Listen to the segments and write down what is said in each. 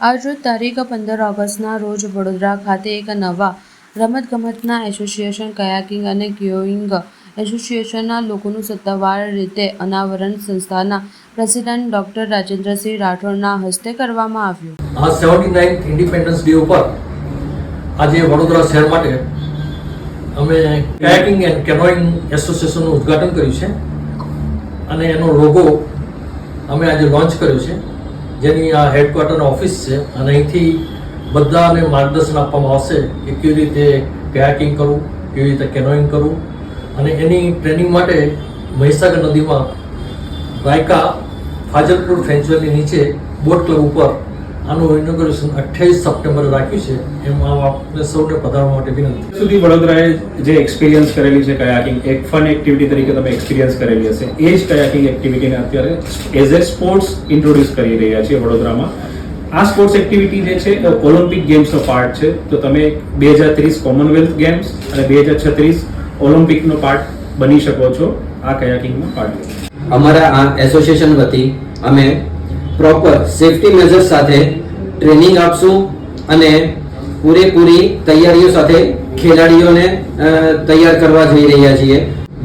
આજરોજ તારીખ પંદર ઓગસ્ટના રોજ વડોદરા ખાતે એક નવા રમતગમતના એસોસિએશન કયાકિંગ અને કિયોઇંગ એસોસિએશનના લોકોનું સત્તાવાર રીતે અનાવરણ સંસ્થાના પ્રેસિડેન્ટ ડૉક્ટર રાજેન્દ્રસિંહ રાઠોડના હસ્તે કરવામાં આવ્યું. આ સેવન્ટી નાઇન્થ ઇન્ડિપેન્ડન્સ ડે ઉપર આજે વડોદરા શહેર માટે અમે કયાકિંગ એન્ડ કેનોઈંગ એસોસિએશનનું ઉદ્ઘાટન કર્યું છે. અને એનો લોગો અમે આજે લોન્ચ કર્યો છે. જેની આ હેડક્વાર્ટર ઓફિસ છે અને અહીંથી બધાને માર્ગદર્શન આપવામાં આવશે કે કેવી રીતે કયાકિંગ કરવું, કેવી રીતે કેનોઈંગ કરવું. અને એની ટ્રેનિંગ માટે મહીસાગર નદીમાં રાયકા, ફાજલપુર ફ્રેન્ચવેલની નીચે બોટ ક્લબ ઉપર આનું ઇનોગ્રેશન અઠ્યાવીસ સપ્ટેમ્બર રાખ્યું છે. એમાં આપને સૌને પધારવા માટે વિનંતી સુધી વડોદરાએ જે એક્સપિરિયન્સ કરેલી છે કયાકિંગ એક ફન એક્ટિવિટી તરીકે તમે એક્સપિરિયન્સ કરેલી હશે. એ જ કયાકિંગ એક્ટિવિટીને અત્યારે એઝ એ સ્પોર્ટ્સ ઇન્ટ્રોડ્યુસ કરી રહ્યા છીએ વડોદરામાં. આ સ્પોર્ટ્સ એક્ટિવિટી જે છે એ ઓલિમ્પિક ગેમ્સનો પાર્ટ છે. તો તમે બે હજાર ત્રીસ કોમનવેલ્થ ગેમ્સ અને બે હજાર છત્રીસ ઓલિમ્પિકનો પાર્ટ બની શકો છો આ કયાકિંગમાં પાર્ટ અમારા આ એસોસિએશન વતી અમે પ્રોપર સેફટી મેજર્સ સાથે ટ્રેનિંગ આપશું અને પૂરેપૂરી તૈયારીઓ સાથે ખેલાડીઓને તૈયાર કરવા જઈ રહ્યા છીએ.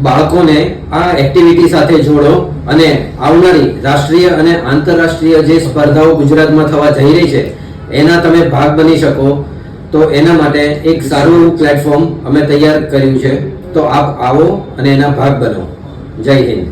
બાળકોને આ એક્ટિવિટી સાથે જોડો અને આવનારી રાષ્ટ્રીય અને આંતરરાષ્ટ્રીય જે સ્પર્ધાઓ ગુજરાતમાં થવા જઈ રહી છે, એના તમે ભાગ બની શકો. તો એના માટે એક સારું એવું પ્લેટફોર્મ અમે તૈયાર કર્યું છે. તો આપ આવો અને એના ભાગ બનો. જય હિન્દ.